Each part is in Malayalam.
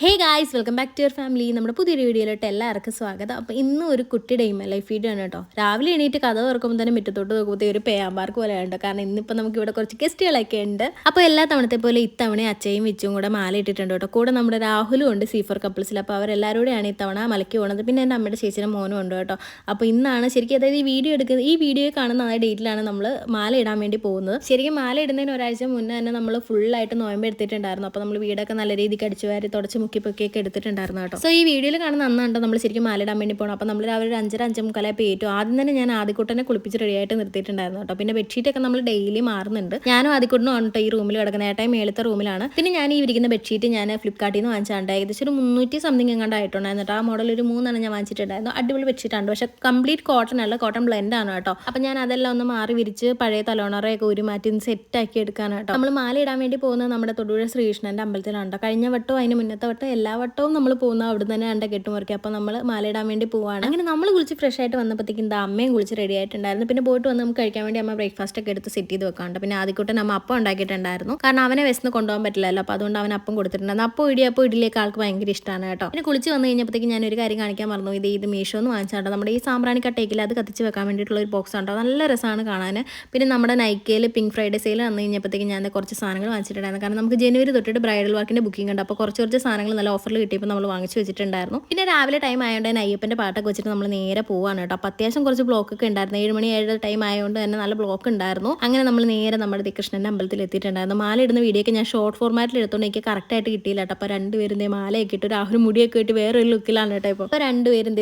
Hey guys welcome back to your family നമ്മുടെ പുതിയൊരു വീഡിയോയിലോട്ട് എല്ലാവർക്കും സ്വാഗതം. അപ്പോൾ ഇന്ന് ഒരു കുട്ടിയുടെ ലൈഫ് വീഡിയോ ആണ് കേട്ടോ. രാവിലെ എണീറ്റ് കഥ തുറക്കുമ്പോൾ തന്നെ മുറ്റത്തോട്ട് നോക്കുമ്പോൾ ഒരു പേയാമ്പാർക്ക് പോലെ ഉണ്ട് കാരണം ഇന്നിപ്പോൾ നമുക്ക് ഇവിടെ കുറച്ച് ഗസ്റ്റുകളൊക്കെ ഉണ്ട്. അപ്പോൾ എല്ലാ തവണത്തെ പോലെ ഇത്തവണ അച്ചയും വിച്ചും കൂടെ മാല ഇട്ടിട്ടുണ്ട് കേട്ടോ. കൂടെ നമ്മുടെ രാഹുലും ഉണ്ട് സീഫർ കപ്പിൾസിൽ അപ്പോൾ അവരെല്ലാവരോടെയാണ് ഇത്തവണ മലയ്ക്ക് പോകുന്നത് പിന്നെ എന്റെ അമ്മയുടെ ചേച്ചിയുടെ മോനും ഉണ്ട് കേട്ടോ. അപ്പോൾ ഇന്നാണ് ശരിക്കും അതായത് ഈ വീഡിയോ എടുക്കുന്നത് ഈ വീഡിയോ കാണുന്ന ആ ഡേറ്റിലാണ് നമ്മൾ മാല ഇടാൻ വേണ്ടി പോകുന്നത്. ശരിക്കും മാല ഇടുന്നതിന് ഒരാഴ്ച മുന്നേ തന്നെ നമ്മൾ ഫുള്ളായിട്ട് നോയമ്പ് എടുത്തിട്ടുണ്ടായിരുന്നു. അപ്പോൾ നമ്മൾ വീടൊക്കെ നല്ല രീതിക്ക് അടിച്ചു വാരി തുടച്ച് മുക്കി പൊക്കിയൊക്കെ എടുത്തിട്ടുണ്ടായിരുന്നു കേട്ടോ. സോ ഈ വീഡിയോയിൽ കാണുന്ന അന്നാണ്ടോ നമ്മൾ ശരിക്കും മാലിടാൻ വേണ്ടി പോകണം അപ്പോൾ നമ്മൾ രാവിലെ ഒരു അഞ്ചര അഞ്ചേ മുക്കാലെ പേറ്റു ആദ്യം തന്നെ ഞാൻ ആദ്യക്കൂട്ടനെ കുളിപ്പിച്ച് റെഡിയായിട്ട് നിർത്തിയിട്ടുണ്ടായിരുന്നു കേട്ടോ. പിന്നെ ബെഡ്ഷീറ്റൊക്കെ നമ്മൾ ഡെയിലി മാറുന്നുണ്ട്. ഞാനും ആദ്യക്കൂട്ടനും കേട്ടോ ഈ റൂമിൽ കിടക്കുന്ന ഏട്ടായി മേളത്തെ റൂമിലാണ് പിന്നെ ഞാൻ ഈ ഇരിക്കുന്ന ബെഡ്ഷീറ്റ് ഞാൻ ഫ്ലിപ്കാർട്ടിൽ നിന്ന് വാങ്ങിച്ചാണ്ട് ഏകദേശം ഒരു മുന്നൂറ്റി സംതിങ് എങ്ങാണ്ട് ആയിട്ടുണ്ടായിരുന്നു ആ മോഡൽ ഒരു മൂന്നെണ്ണം ഞാൻ വാങ്ങിച്ചിട്ടുണ്ടായിരുന്നു. അടിപൊളി ബെഡ്ഷീറ്റാണ് പക്ഷേ കംപ്ലീറ്റ് കോട്ടൺ അല്ല കോട്ടൺ ബ്ലെൻഡ് ആണ് കേട്ടോ. അപ്പോൾ ഞാൻ അതെല്ലാം ഒന്ന് മാറി വിരിച്ച് പഴയ തലോണറയൊക്കെ ഒരു മാറ്റി സെറ്റ് ആക്കി എടുക്കാനാട്ടോ നമ്മൾ മാല ഇടാൻ വേണ്ടി പോകുന്നത് നമ്മുടെ തൊടുപുഴ ശ്രീകൃഷ്ണന്റെ അമ്പലത്തിലാണ് കേട്ടോ കഴിഞ്ഞ വട്ടവും അതിന് മുന്നത്തെ എല്ലാ വട്ടവും നമ്മൾ പോകുന്ന അവിടെ തന്നെ കണ്ട കെട്ടുമുറിക്കുക അപ്പോൾ നമ്മൾ മാലയിടാൻ വേണ്ടി പോവാണ്. അങ്ങനെ നമ്മൾ കുളിച്ച് ഫ്രഷ് ആയിട്ട് വന്നപ്പോഴത്തേക്കും എന്താ അമ്മയും കുളിച്ച് റെഡി ആയിട്ടുണ്ടായിരുന്നു. പിന്നെ പോയിട്ട് വന്ന് നമുക്ക് കഴിക്കാൻ വേണ്ടി അമ്മ ബ്രേക്ക്ഫാസ്റ്റ് ഒക്കെ എടുത്ത് സെറ്റ് ചെയ്ത് വെക്കാണ്ട് പിന്നെ ആദ്യക്കൂട്ടൻ അമ്മ അപ്പം ഉണ്ടാക്കിയിട്ടുണ്ടായിരുന്നു. കാരണം അവനെ വിശന്ന് കൊണ്ടുപോകാൻ പറ്റില്ലല്ലോ. അപ്പോൾ അതുകൊണ്ട് അവൻ അപ്പം കൊടുത്തിട്ടുണ്ടായിരുന്നു. അപ്പോൾ ഇടി അപ്പോൾ ഇഡിലേക്ക് ആൾക്ക് ഭയങ്കര ഇഷ്ടമാണ് കേട്ടോ. പിന്നെ കുളിച്ച് വന്ന് കഴിഞ്ഞപ്പോഴത്തേക്കും ഞാൻ ഒരു കാര്യം കാണിക്കാൻ മറന്നു. ഇത് ഇത് മീഷോ എന്ന് വാങ്ങിച്ചാട്ടോ. നമ്മുടെ ഈ സാമ്പ്രാണി കട്ടയ്ക്കിൽ അത് കത്തിച്ച് വെക്കാൻ വേണ്ടിയിട്ടുള്ള ഒരു ബോക്സ് ഉണ്ടോ നല്ല രസമാണ് കാണാൻ. പിന്നെ നമ്മുടെ നൈക്കയിൽ പിങ്ക് ഫ്രൈഡേ സെയിൽ വന്നു കഴിഞ്ഞപ്പോഴത്തേക്കും ഞാൻ കുറച്ച് സാധനങ്ങൾ വാങ്ങിച്ചിട്ടുണ്ടായിരുന്നു. കാരണം നമുക്ക് ജനുവരി തൊട്ടിട്ട് ബ്രൈഡൽ വർക്കിന്റെ ബുക്കിംഗ് ഉണ്ട്. അപ്പോൾ കുറച്ച് കുറച്ച് സാധനങ്ങൾ നല്ല ഓഫറിൽ കിട്ടിയപ്പോൾ നമ്മൾ വാങ്ങിച്ചു വെച്ചിട്ടുണ്ടായിരുന്നു. പിന്നെ രാവിലെ ടൈം ആയതുകൊണ്ട് തന്നെ അയ്യപ്പന്റെ പാട്ടൊക്കെ വെച്ചിട്ട് നമ്മൾ നേരെ പോവാണ് കേട്ടോ. അപ്പോൾ അത്യാവശ്യം കുറച്ച് ബ്ലോക്ക് ഒക്കെ ഉണ്ടായിരുന്നു. ഏഴ് മണി ഏഴ് ടൈം ആയതുകൊണ്ട് തന്നെ നല്ല ബ്ലോക്ക് ഉണ്ടായിരുന്നു. അങ്ങനെ നമ്മൾ നേരെ നമ്മുടെ കൃഷ്ണന്റെ അമ്പലത്തിൽ എത്തിയിട്ടുണ്ടായിരുന്നു. മാല ഇടുന്ന വീഡിയോ ഒക്കെ ഞാൻ ഷോർട്ട് ഫോർമാറ്റിൽ എടുത്തോണ്ട് എനിക്ക് കറക്റ്റായിട്ട് കിട്ടിയില്ല കേട്ടോ. അപ്പോൾ രണ്ടുപേരും മാലയൊക്കെ ഇട്ട് രാഹുൽ മുടിയൊക്കെ ഇട്ട് വേറെ ഒരു ലുക്കിലാണ് കേട്ടോ ഇപ്പോൾ അപ്പോൾ രണ്ടുപേരും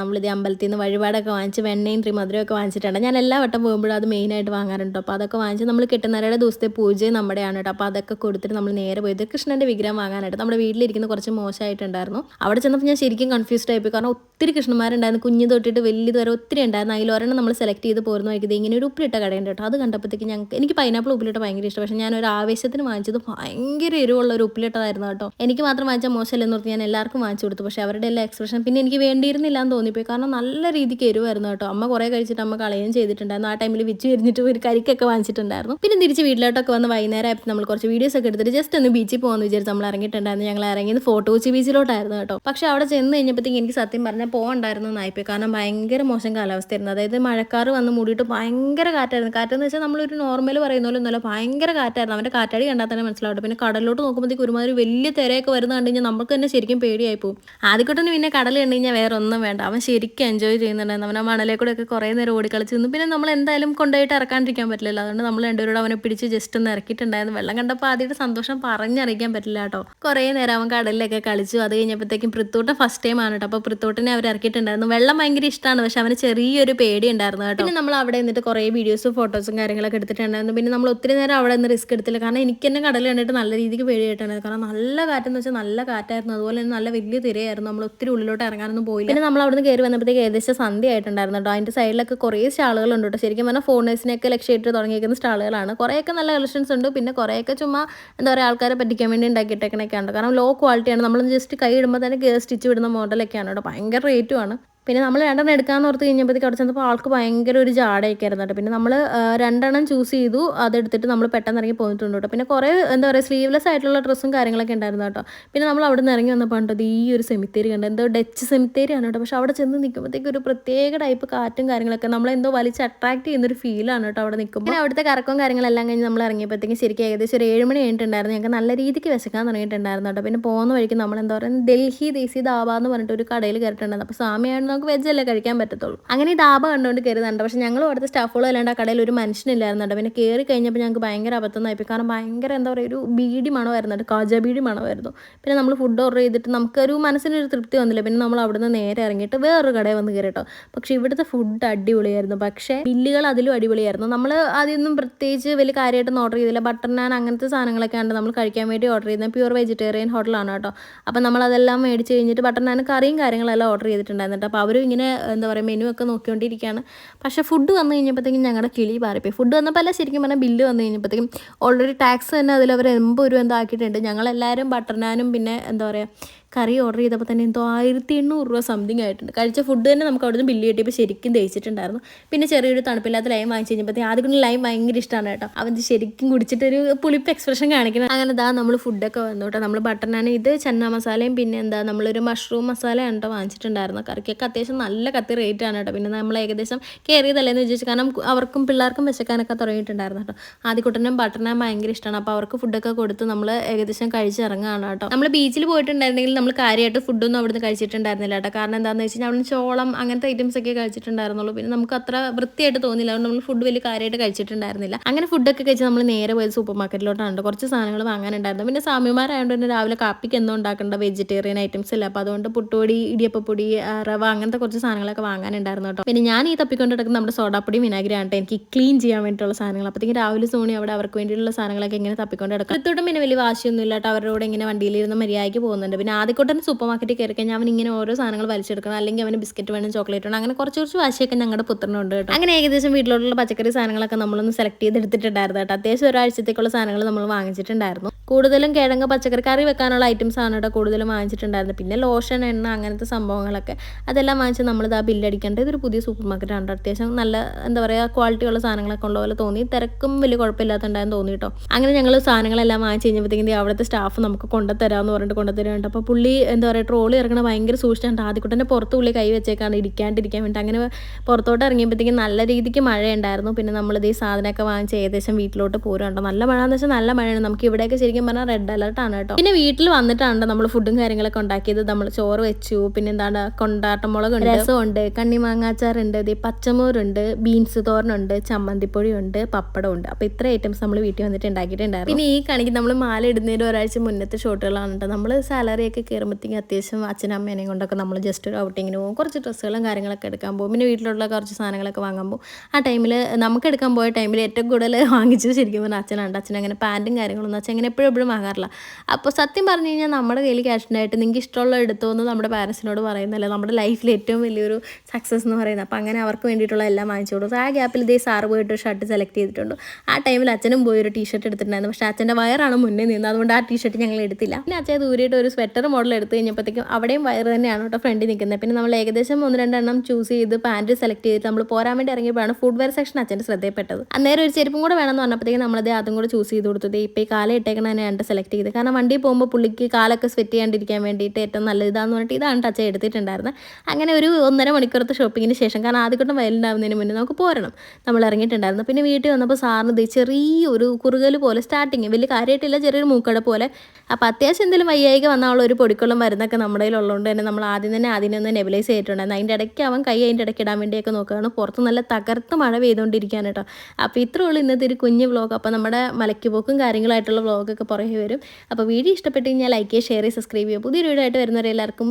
നമ്മൾ ഇതേ അമ്പലത്തിൽ നിന്ന് വഴിപാടൊക്കെ വാങ്ങിച്ച് വെണ്ണയും ത്രിമധുരമൊക്കെ വാങ്ങിച്ചിട്ടുണ്ട് ഞാൻ എല്ലാ വട്ടം പോകുമ്പോഴും അത് മെയിനായിട്ട് വാങ്ങാറുണ്ട് അപ്പോൾ അതൊക്കെ വാങ്ങിച്ച് നമ്മൾ കിട്ടുന്നവരുടെ ദിവസത്തെ പൂജയും നമ്മുടെയാണ് കേട്ടോ. അപ്പോൾ അതൊക്കെ കൊടുത്തിട്ട് നമ്മൾ നേരെ പോയത് കൃഷ്ണന്റെ വിഗ്രഹം വാങ്ങാനായിട്ട് നമ്മുടെ വീട്ടിലിരിക്കുന്ന കുറച്ച് മോശമായിട്ടുണ്ടായിരുന്നു. അവിടെ ചെന്നപ്പോൾ ഞാൻ ശരിക്കും കൺഫ്യൂസ്ഡ് ആയിപ്പോയി. കാരണം ഒത്തിരി കൃഷ്ണന്മാരുണ്ടായിരുന്നു. കുഞ്ഞു തൊട്ടിട്ട് വലിയത് വരെ ഒത്തിരി ഉണ്ടായിരുന്നു. അതിൽ ഒരെണ്ണം നമ്മൾ സെലക്ട് ചെയ്ത് പോരുന്ന വൈകിയത് ഇങ്ങനെ ഒരു ഉപ്പിലിട്ട കടയുണ്ട് കേട്ടോ. അത് കണ്ടപ്പോഴത്തേക്ക് ഞങ്ങൾക്ക് എനിക്ക് പൈനാപ്പിൾ ഉപ്പിലിട്ട ഭയങ്കര ഇഷ്ടം. പക്ഷേ ഞാൻ ഒരു ആവേശത്തിന് വാങ്ങിച്ചത് ഭയങ്കര എരിവുള്ള ഒരു ഉപ്പിലിട്ടതായിരുന്നു കേട്ടോ. എനിക്ക് മാത്രം വാങ്ങിച്ച മോശമല്ലെന്ന് ഓർത്ത് ഞാൻ എല്ലാവർക്കും വാങ്ങിച്ചു കൊടുത്തു. പക്ഷേ അവരുടെ എല്ലാ എക്സ്പ്രഷൻ പിന്നെ എനിക്ക് വേണ്ടിയിരുന്നില്ല എന്ന് തോന്നിപ്പോയി. കാരണം നല്ല രീതിക്ക് എരിവായിരുന്നു കേട്ടോ. അമ്മ കുറേ കഴിച്ചിട്ട് അമ്മ കളയുകയും ചെയ്തിട്ടുണ്ടായിരുന്നു. ആ ടൈമിൽ വിച്ച് എരിഞ്ഞിട്ട് ഒരു കരിക്കൊക്കെ വാങ്ങിച്ചിട്ടുണ്ടായിരുന്നു. പിന്നെ തിരിച്ച് വീട്ടിലോട്ടൊക്കെ വന്ന് വൈകുന്നേരം നമ്മൾ കുറച്ച് വീഡിയോസ് ഒക്കെ എടുത്തിട്ട് ജസ്റ്റ് ഒന്ന് ബീച്ചിൽ പോകാമെന്ന് വിചാരിച്ച് നമ്മൾ ഇറങ്ങിയിട്ടുണ്ടായിരുന്നു. ഞങ്ങൾ ഇറങ്ങിയത് ഫോട്ടോ കൊച്ചി ബീച്ചിലോട്ടായിരുന്നു കേട്ടോ. പക്ഷെ അവിടെ ചെന്ന് കഴിഞ്ഞപ്പോഴത്തേക്ക് എനിക്ക് സത്യം പറഞ്ഞാൽ പോകണ്ടായിരുന്നു എന്നായിപ്പോയി കാരണം ഭയങ്കര മോശം കാലാവസ്ഥയായിരുന്നു. അതായത് മഴക്കാറ് വന്ന് മൂടിയിട്ട് ഭയങ്കര കാറ്റായിരുന്നു. കാറ്റെന്ന് വെച്ചാൽ നമ്മളൊരു നോർമൽ പറയുന്ന പോലെ ഒന്നുമല്ല ഭയങ്കര കാറ്റായിരുന്നു. അവന്റെ കാറ്റാടി കണ്ടാൽ തന്നെ മനസ്സിലാവട്ടെ പിന്നെ കടലിലോട്ട് നോക്കുമ്പോഴത്തേക്ക് ഒരുമാതിരി വലിയ തിരയൊക്കെ വരുന്ന കണ്ടു കഴിഞ്ഞാൽ നമുക്ക് തന്നെ ശരിക്കും പേടിയായി പോകും ആദ്യക്കൊട്ടന് പിന്നെ കടൽ കണ്ടു കഴിഞ്ഞാൽ വേറെ ഒന്നും വേണ്ട. അവൻ ശരിക്കും എൻജോയ് ചെയ്യുന്നുണ്ടായിരുന്നു. അവൻ ആ മണലേ കൂടെ ഒക്കെ കുറേ നേരം ഓടിക്കളിച്ച് നിന്നു പിന്നെ നമ്മൾ എന്തായാലും കൊണ്ടുപോയിട്ട് ഇറക്കാണ്ടിരിക്കാൻ പറ്റില്ലല്ലോ. അതുകൊണ്ട് നമ്മൾ രണ്ടുപേരോട് അവനെ പിടിച്ച് ജസ്റ്റ് ഒന്ന് ഇറക്കിയിട്ടുണ്ടായിരുന്നു. വെള്ളം കണ്ടപ്പോൾ ആദ്യമായിട്ട് സന്തോഷം പറഞ്ഞറിയിക്കാൻ പറ്റില്ല കേട്ടോ. കുറേ നേരം അവൻ കടലിലൊക്കെ കളിച്ചു. അത് കഴിഞ്ഞപ്പോഴത്തേക്കും പൃത്തൂട്ടൻ ഫസ്റ്റ് ടൈം ആണ് കേട്ടോ. അപ്പോൾ പൃത്തോട്ടനെ അവർ ഇറക്കിയിട്ടുണ്ടായിരുന്നു. വെള്ളം ഭയങ്കര ഇഷ്ടമാണ് പക്ഷെ അവന് ചെറിയൊരു പേടി ഉണ്ടായിരുന്നു കേട്ടോ. പിന്നെ നമ്മൾ അവിടെ നിന്നിട്ട് കുറേ വീഡിയോസും ഫോട്ടോസും കാര്യങ്ങളൊക്കെ എടുത്തിട്ടുണ്ടായിരുന്നു. പിന്നെ നമ്മൾ ഒത്തിരി നേരം അവിടെ നിന്ന് റിസ്ക് എടുത്തില്ല. കാരണം എനിക്ക് തന്നെ കടൽ കണ്ടിട്ട് നല്ല രീതിക്ക് പേടിയായിട്ടുണ്ടായിരുന്നു കാരണം നല്ല കാറ്റെന്ന് വെച്ചാൽ നല്ല കാറ്റായിരുന്നു. അതുപോലെ തന്നെ നല്ല വലിയ തിരയായിരുന്നു. നമ്മൾ ഒത്തിരി ഉള്ളിലോട്ട് ഇറങ്ങാനൊന്നും പോയില്ല. പിന്നെ നമ്മൾ അവിടെ നിന്ന് കയറി വന്നപ്പോഴത്തേക്ക് ഏകദേശം സന്ധ്യ ആയിട്ടുണ്ടായിരുന്നു കേട്ടോ. അതിന്റെ സൈഡിലൊക്കെ കുറേ സ്റ്റാളുകളുണ്ട് കേട്ടോ. ശരിക്കും പറഞ്ഞാൽ ഫോണേഴ്സിനെയൊക്കെ ലക്ഷ്യമായിട്ട് തുടങ്ങിയിരിക്കുന്ന സ്റ്റാളുകളാണ്. കുറേയൊക്കെ നല്ല കളക്ഷൻസ് ഉണ്ട്. പിന്നെ കുറേയൊക്കെ ചുമ്മാ എന്താ പറയുക ആൾക്കാരെ പറ്റിക്കാൻ വേണ്ടി ഉണ്ടാക്കിയിട്ടേക്കണൊക്കെ ഉണ്ട്. കാരണം ലോ ക്വാളിറ്റിയാണ് നമ്മൾ ജസ്റ്റ് കൈ ഇടുമ്പോൾ തന്നെ സ്റ്റിച്ച് വിടുന്ന മോഡലൊക്കെയാണ് കേട്ടോ ഭയങ്കര റേറ്റുമാണ് പിന്നെ നമ്മൾ രണ്ടെണ്ണം എടുക്കാമെന്ന് ഓർത്ത് കഴിഞ്ഞപ്പോഴത്തേക്ക് അവിടെ ചെന്നപ്പോൾ ആൾക്ക് ഭയങ്കര ഒരു ജാടയൊക്കെ ആയിരുന്നു കേട്ടോ. പിന്നെ നമ്മൾ രണ്ടെണ്ണം ചൂസ് ചെയ്തു. അതെടുത്തിട്ട് നമ്മൾ പെട്ടെന്ന് ഇറങ്ങി പോയിട്ടുണ്ട് കേട്ടോ. പിന്നെ കുറേ എന്താ പറയുക സ്ലീവ്ലെസ് ആയിട്ടുള്ള ഡ്രസ്സും കാര്യങ്ങളൊക്കെ ഉണ്ടായിരുന്നു കേട്ടോ. പിന്നെ നമ്മൾ അവിടെ നിന്ന് ഇറങ്ങി വന്നപ്പോൾ കണ്ടത് ഈ ഒരു സെമിത്തേരി കണ്ടത് എന്തോ ഡച്ച് സെമിത്തേരി ആണ് കേട്ടോ. പക്ഷെ അവിടെ ചെന്ന് നിൽക്കുമ്പോഴത്തേക്ക് ഒരു പ്രത്യേക ടൈപ്പ് കാറ്റും കാര്യങ്ങളൊക്കെ നമ്മളെന്തോ വലിച്ച് അട്രാക്ട് ചെയ്യുന്നൊരു ഫീലാണ് കേട്ടോ അവിടെ നിൽക്കുമ്പോൾ പിന്നെ അവിടുത്തെ കറക്കവും കാര്യങ്ങളെല്ലാം കഴിഞ്ഞ് നമ്മൾ ഇറങ്ങിയപ്പോഴത്തേക്കും ശരിക്കും ഏകദേശം ഒരു ഏഴ് മണി കഴിഞ്ഞിട്ടുണ്ടായിരുന്നു. ഞങ്ങൾക്ക് നല്ല രീതിക്ക് വിശക്കാൻ തുടങ്ങിയിട്ടുണ്ടായിരുന്നു കേട്ടോ. പിന്നെ പോകുന്ന വഴിക്ക് നമ്മൾ എന്താ പറയുക ഡൽഹി ദേശീയ ദാബ എന്ന് പറഞ്ഞിട്ട് ഒരു കടയിൽ കയറിയിട്ടുണ്ടായിരുന്നു. അപ്പോൾ സാമിയാണ് നമുക്ക് വെജ് അല്ലേ കഴിക്കാൻ പറ്റത്തുള്ളൂ. അങ്ങനെ ഈ ദാബ കണ്ടുകൊണ്ട് കയറുന്നുണ്ട് പക്ഷേ ഞങ്ങൾ അവിടുത്തെ സ്റ്റാഫുകളും അല്ലാണ്ട് ആ കടയിൽ ഒരു മനുഷ്യനില്ലായിരുന്നുണ്ട്. പിന്നെ കയറി കഴിഞ്ഞപ്പോൾ ഞങ്ങൾക്ക് ഭയങ്കര അബദ്ധം നായിപ്പോയി കാരണം ഭയങ്കര എന്താ പറയുക ഒരു ബീഡി മണമായിരുന്നുണ്ട്. കാജ ബീഡി മണമായിരുന്നു. പിന്നെ നമ്മൾ ഫുഡ് ഓർഡർ ചെയ്തിട്ട് നമുക്കൊരു മനസ്സിനൊരു തൃപ്തി വന്നില്ല. പിന്നെ നമ്മൾ അവിടുന്ന് നേരെ ഇറങ്ങിയിട്ട് വേറൊരു കടയിൽ വന്ന് കയറി കേട്ടോ. പക്ഷേ ഇവിടുത്തെ ഫുഡ് അടിപൊളിയായിരുന്നു. പക്ഷേ ബില്ലുകൾ അതിലും അടിപൊളിയായിരുന്നു. നമ്മൾ ആദ്യമൊന്നും പ്രത്യേകിച്ച് വലിയ കാര്യമായിട്ടൊന്നും ഓർഡർ ചെയ്തില്ല. ബട്ടർ നാൻ അങ്ങനത്തെ സാധനങ്ങളൊക്കെ ആണ് നമ്മൾ കഴിക്കാൻ വേണ്ടി ഓർഡർ ചെയ്യുന്നത് പ്യുവർ വെജിറ്റേറിയൻ ഹോട്ടലാണ് കേട്ടോ. അപ്പം നമ്മൾ അതെല്ലാം മേടിച്ച് കഴിഞ്ഞിട്ട് ബട്ടർ നാൻ കറിയും കാര്യങ്ങളെല്ലാം ഓർഡർ ചെയ്തിട്ടുണ്ടായിരുന്നു അപ്പോൾ അവരും ഇങ്ങനെ എന്താ പറയുക മെനു ഒക്കെ നോക്കിക്കൊണ്ടിരിക്കുകയാണ്. പക്ഷേ ഫുഡ് വന്നു കഴിഞ്ഞപ്പോഴത്തേക്കും ഞങ്ങളുടെ കിളി പാറിപ്പോയി. ഫുഡ് വന്നപ്പോൾ ശരിക്കും പറഞ്ഞാൽ ബില്ല് വന്നു കഴിഞ്ഞപ്പോഴത്തേക്കും ഓൾറെഡി ടാക്സ് തന്നെ അതിൽ അവർ എൺപത് രൂപ എന്താക്കിയിട്ടുണ്ട് ഞങ്ങളെല്ലാവരും ബട്ടർ നാനും പിന്നെ എന്താ പറയുക കറി ഓർഡർ ചെയ്തപ്പോൾ തന്നെ എന്തോ ആയിരത്തി എണ്ണൂറ് രൂപ സംതിങ് ആയിട്ടുണ്ട്. കഴിച്ച ഫുഡ് തന്നെ നമുക്ക് അവിടുന്ന് ബില്ല് കിട്ടിയപ്പോൾ ശരിക്കും ദഹിച്ചിട്ടുണ്ടായിരുന്നു. പിന്നെ ചെറിയൊരു തണുപ്പില്ലാത്ത ലൈം വാങ്ങിച്ച് കഴിഞ്ഞപ്പോൾ ആദ്യം ലൈം ഭയങ്കര ഇഷ്ടമാണ് കേട്ടോ. ഇത് ശരിക്കും കുടിച്ചിട്ട് ഒരു പുളിപ്പ് എക്സ്പ്രഷൻ കാണിക്കണം. അങ്ങനെ ഇതാ നമ്മൾ ഫുഡൊക്കെ വന്നു കേട്ടോ. നമ്മൾ ബട്ടർ നാൻ ഇത് ചന്ന മസാലയും പിന്നെ എന്താ നമ്മളൊരു മഷ്റൂം മസാല കേട്ടോ വാങ്ങിച്ചിട്ടുണ്ടായിരുന്നു കറിക്കൊക്കെ അത്യാവശ്യം നല്ല കത്തി റേറ്റ് ആണ് കേട്ടോ. പിന്നെ നമ്മൾ ഏകദേശം കയറിയതല്ലേന്ന് വിചാരിച്ചു. കാരണം അവർക്കും പിള്ളേർക്കും വിശക്കാനൊക്കെ തുടങ്ങിയിട്ടുണ്ടായിരുന്നു കേട്ടോ. ആദ്യക്കുട്ടനും ബട്ടർ നാൻ ഭയങ്കര ഇഷ്ടമാണ് അപ്പോൾ അവർക്ക് ഫുഡൊക്കെ കൊടുത്ത് നമ്മൾ ഏകദേശം കഴിച്ചിറങ്ങുകയാണ് കേട്ടോ. നമ്മൾ ബീച്ചിൽ പോയിട്ടുണ്ടായിരുന്നെങ്കിൽ നമ്മൾ കാര്യമായിട്ട് ഫുഡൊന്നും അവിടുന്ന് കഴിച്ചിട്ടുണ്ടായിരുന്നില്ല കേട്ടോ. കാരണം എന്താണെന്ന് വെച്ച് കഴിഞ്ഞാൽ അവിടുന്ന് ചോളം അങ്ങനത്തെ ഐറ്റംസ് ഒക്കെ കഴിച്ചിട്ടുണ്ടായിരുന്നുള്ളൂ. പിന്നെ നമുക്ക് അത്ര വൃത്തിയായിട്ട് തോന്നില്ല അതുകൊണ്ട് നമ്മൾ ഫുഡ് വലിയ കാര്യമായിട്ട് കഴിച്ചിട്ടുണ്ടായിരുന്നില്ല. അങ്ങനെ ഫുഡൊക്കെ കഴിച്ച് നമ്മൾ നേരെ പോയത് സൂപ്പർ മാർക്കറ്റിലോട്ടാണ് കുറച്ച് സാധനങ്ങൾ വാങ്ങാനുണ്ടായിരുന്നു. പിന്നെ സ്വാമിമാരായതുകൊണ്ട് തന്നെ രാവിലെ കാപ്പിക്ക് എന്തോ ഉണ്ടാക്കേണ്ട വെജിറ്റേറിയൻ ഐറ്റംസ് ഇല്ല. അപ്പോൾ അതുകൊണ്ട് പുട്ടുപൊടി ഇടിയപ്പപ്പൊടി റവ അങ്ങനത്തെ കുറച്ച് സാധനങ്ങളൊക്കെ വാങ്ങാനുണ്ടായിരുന്നു കേട്ടോ. പിന്നെ ഞാൻ ഈ തപ്പിക്കൊണ്ട് കിടക്കുന്ന നമ്മുടെ സോഡാപ്പൊടി വിനാഗിരിയാണ് എനിക്ക് ക്ലീൻ ചെയ്യാൻ വേണ്ടിയിട്ടുള്ള സാധനങ്ങൾ. അപ്പോഴത്തേക്ക് രാവിലെ സോണി അവിടെ അവർക്ക് വേണ്ടിയിട്ടുള്ള സാധനങ്ങളൊക്കെ ഇങ്ങനെ തപ്പിക്കൊണ്ട് കിടക്കും ഇത്തോട്ടും പിന്നെ വലിയ വാശിയൊന്നും ഇല്ല കേട്ടോ. അവരുടെ കൂടെ ഇങ്ങനെ വണ്ടിയിലിരുന്ന് മര്യാദയ്ക്ക് പോകുന്നുണ്ട്. പിന്നെ ആദ്യക്കൂട്ടൻ സൂപ്പർ മാർക്കറ്റിൽ കയറി കഴിഞ്ഞാൽ അവൻ ഇങ്ങനെ ഓരോ സാധനങ്ങൾ വലിച്ചെടുക്കണം അല്ലെങ്കിൽ അവന് ബിസ്ക്കറ്റ് വേണം ചോക്ലേറ്റ് വേണം അങ്ങനെ കുറച്ച് കുറച്ച് വാശിയൊക്കെ ഞങ്ങളുടെ പുത്രനുണ്ട് കേട്ടോ. അങ്ങനെ ഏകദേശം വീട്ടിലോട്ടുള്ള പച്ചക്കറി സാധനങ്ങളൊക്കെ നമ്മളൊന്ന് സെലക്ട് ചെയ്ത് എടുത്തിട്ടുണ്ടായിരുന്നു കേട്ടോ. അത്യാവശ്യം ഒരാഴ്ചത്തേക്കുള്ള സാധനങ്ങൾ നമ്മൾ വാങ്ങിച്ചിട്ടുണ്ടായിരുന്നു. കൂടുതലും കിഴങ്ങ് പച്ചക്കറി കറി വെക്കാനുള്ള ഐറ്റംസ് ആണ് കേട്ടോ കൂടുതലും വാങ്ങിച്ചിട്ടുണ്ടായിരുന്നത്. പിന്നെ ലോഷൻ എണ്ണ അങ്ങനത്തെ സംഭവങ്ങളൊക്കെ. അതെല്ലാം വാങ്ങിച്ച് നമ്മൾ ഇതാ ബില്ലടിക്കേണ്ടത് ഇതൊരു പുതിയ സൂപ്പർ മാർക്കറ്റ് കേട്ടോ. അത്യാവശ്യം നല്ല എന്താ പറയുക ക്വാളിറ്റി ഉള്ള സാധനങ്ങളൊക്കെ ഉള്ള പോലെ തോന്നി. തിരക്കും വലിയ കുഴപ്പമില്ലാത്തുണ്ടായെന്ന് തോന്നി കേട്ടോ അങ്ങനെ ഞങ്ങൾ സാധനങ്ങളെല്ലാം വാങ്ങിച്ച് കഴിഞ്ഞപ്പോഴത്തേക്കും അവിടുത്തെ സ്റ്റാഫ് നമുക്ക് കൊണ്ടുതരാമെന്ന് പറഞ്ഞിട്ട് കൊണ്ടുതരുന്നുണ്ട്. അപ്പോൾ പുള്ളി എന്താ പറയുക ട്രോളി ഇറങ്ങണ ഭയങ്കര സൂക്ഷിച്ചാണ് ആദ്യക്കൂട്ടന്റെ പുറത്ത് പുള്ളി കൈ വെച്ചേക്കാണ് ഇരിക്കാണ്ടിരിക്കാൻ വേണ്ടി അങ്ങനെ പുറത്തോട്ട് ഇറങ്ങിയപ്പോഴത്തേക്കും നല്ല രീതിക്ക് മഴയുണ്ടായിരുന്നു. പിന്നെ നമ്മളിത് ഈ സാധനമൊക്കെ വാങ്ങിച്ച് ഏകദേശം വീട്ടിലോട്ട് പോരുന്നുണ്ടോ നല്ല മഴ എന്ന് വെച്ചാൽ നല്ല മഴയാണ്. നമുക്ക് ഇവിടെയൊക്കെ ശരിക്കും പറഞ്ഞാൽ റെഡ് അലർട്ട് ആണ് കേട്ടോ. പിന്നെ വീട്ടിൽ വന്നിട്ടാണ് നമ്മൾ ഫുഡും കാര്യങ്ങളൊക്കെ ഉണ്ടാക്കിയത്. നമ്മൾ ചോറ് വെച്ചു. പിന്നെ എന്താണ് കൊണ്ടാട്ടമുളകുണ്ട് രസമുണ്ട്. കണ്ണിമാങ്ങാച്ചാറുണ്ട്. ഇത് പച്ചമോരുണ്ട് ബീൻസ് തോരനുണ്ട്. പപ്പടം ഉണ്ട്. അപ്പോൾ ഇത്ര ഐറ്റംസ് നമ്മൾ വീട്ടിൽ വന്നിട്ട് ഉണ്ടാക്കിയിട്ടുണ്ടായിരുന്നു. പിന്നെ ഈ കണിക്ക് നമ്മൾ മാല ഇടുന്നതിന് ഒരാഴ്ച മുന്നത്തെ ഷോട്ടുകളാണ് കേട്ടോ. നമ്മൾ സാലറി ഒക്കെ കയറുമ്പോഴത്തേക്കും അത്യാവശ്യം അച്ഛനും അമ്മേനെയും കൊണ്ടൊക്കെ നമ്മൾ ജസ്റ്റ് ഒരു ഔട്ടിങ്ങിന് പോകും. കുറച്ച് ഡ്രസ്സുകളും കാര്യങ്ങളൊക്കെ എടുക്കാൻ പോകും. പിന്നെ വീട്ടിലുള്ള കുറച്ച് സാധനങ്ങളൊക്കെ വാങ്ങാൻ പോകും. ആ ടൈമിൽ നമുക്ക് എടുക്കാൻ പോയ ടൈമിൽ ഏറ്റവും കൂടുതൽ വാങ്ങിച്ചത് ശരിക്കും പറഞ്ഞാൽ അച്ഛനാണ് അച്ഛൻ അങ്ങനെ പാന്റും കാര്യങ്ങളൊന്നും അച്ഛൻ അങ്ങനെ എപ്പോഴും എപ്പോഴും വാങ്ങാറില്ല. അപ്പോൾ സത്യം പറഞ്ഞു കഴിഞ്ഞാൽ നമ്മുടെ കയ്യിൽ ക്യാഷ് ഉണ്ടായിട്ട് നിങ്ങൾക്ക് ഇഷ്ടമുള്ള എടുത്തോന്ന് നമ്മുടെ പാരൻസിനോട് പറയുന്നല്ലേ നമ്മുടെ ലൈഫിൽ ഏറ്റവും വലിയൊരു സക്സസ് എന്ന് പറയുന്നത്. അപ്പോൾ അങ്ങനെ അവർക്ക് വേണ്ടിയിട്ടുള്ള എല്ലാം വാങ്ങിച്ചു കൊടുത്തു. ആ ഗ്യാപ്പിൽ ഇതേ സാറ് പോയിട്ട് ഷർട്ട് സെലക്ട് ചെയ്തിട്ടുണ്ട്. ആ ടൈമിൽ അച്ഛനും പോയി ഒരു ടീഷർട്ട് എടുത്തിട്ടുണ്ടായിരുന്നു. പക്ഷേ അച്ഛന്റെ വയറാണ് മുന്നേ നിന്ന് അതുകൊണ്ട് ആ ടീഷർട്ട് ഞങ്ങൾ എടുത്തില്ല. പിന്നെ അച്ഛൻ ദൂരെയായിട്ട് ഒരു സ്വെറ്റർ മോഡൽ എടുത്ത് കഴിഞ്ഞപ്പോഴത്തേക്കും അവിടെയും വയറ് തന്നെയാണ് കേട്ടോ ഫ്രണ്ടിൽ നിൽക്കുന്നത്. പിന്നെ നമ്മൾ ഏകദേശം ഒന്ന് രണ്ടെണ്ണം ചൂസ് ചെയ്ത് പാന്റ് സെലക്ട് ചെയ്തിട്ട് നമ്മൾ പോരാൻ വേണ്ടി ഇറങ്ങിയപ്പോഴാണ് ഫുഡ് വെയർ സെക്ഷൻ അച്ഛന്റെ ശ്രദ്ധയപ്പെട്ടത് അന്നേരം ഒരു ചെരുപ്പും കൂടെ വേണമെന്ന് പറഞ്ഞപ്പോഴത്തേക്കും നമ്മളത് അതും കൂടെ ചൂസ് ചെയ്ത് കൊടുത്തത് ഇപ്പോൾ ഈ കാലം ഇട്ടേക്കണ തന്നെയാണ് സെലക്ട് ചെയ്ത് കാരണം വണ്ടി പോകുമ്പോൾ പുള്ളിക്ക് കാലൊക്കെ സ്വെറ്റ് ചെയ്യാണ്ടിരിക്കാൻ വേണ്ടിയിട്ട് ഏറ്റവും നല്ല ഇതാന്ന് പറഞ്ഞിട്ട് ഇതാണ് ടച്ച് എടുത്തിട്ടുണ്ടായിരുന്നത് അങ്ങനെ ഒരു ഒന്നര മണിക്കൂറത്തെ ഷോപ്പിങ്ങിന് ശേഷം കാരണം ആദ്യഘട്ടം വയലുണ്ടാവുന്നതിന് മുന്നേ നമുക്ക് പോരണം. നമ്മൾ ഇറങ്ങിയിട്ടുണ്ടായിരുന്നു. പിന്നെ വീട്ടിൽ വന്നപ്പോൾ സാറിന് ദേ ചെറിയൊരു കുറുകൽ പോലെ സ്റ്റാർട്ടിങ് വലിയ കാര്യമായിട്ടില്ല ചെറിയൊരു മൂക്കട പോലെ. അപ്പോൾ അത്യാവശ്യം എന്തെങ്കിലും വയ്യായിക വന്നാൽ ഒരു പൊടിക്കുളം മരുന്നൊക്കെ നമ്മുടെ കയ്യിലുള്ളതുകൊണ്ട് തന്നെ നമ്മൾ ആദ്യം തന്നെ ആദ്യം ഒന്ന് നെബിലൈസ് ചെയ്തിട്ടുണ്ടായിരുന്നു. അതിന്റെ ഇടയ്ക്ക് അവൻ കൈ അതിന്റെ ഇടയ്ക്ക് ഇടാൻ വേണ്ടിയൊക്കെ നോക്കുകയാണ്. പുറത്ത് നല്ല തകർത്ത് മഴ പെയ്തുകൊണ്ടിരിക്കുകയാണ് കേട്ടോ. അപ്പോൾ ഇത്രേ ഉള്ളൂ ഇന്നത്തെ ഒരു കുഞ്ഞ് വ്ളോഗ് അപ്പോൾ നമ്മുടെ മലയ്ക്ക് പോക്കും കാര്യങ്ങളായിട്ടുള്ള വ്ളോഗൊക്കെ പുറകെ വരും. അപ്പോൾ വീഡിയോ ഇഷ്ടപ്പെട്ട് കഴിഞ്ഞാൽ ലൈക്ക് ചെയ്യുക ഷെയർ ചെയ്യുക. സബ്സ്ക്രൈബ് ചെയ്യുക പുതിയൊരു വീഡിയോ ആയിട്ട് വരുന്നവരെല്ലാവർക്കും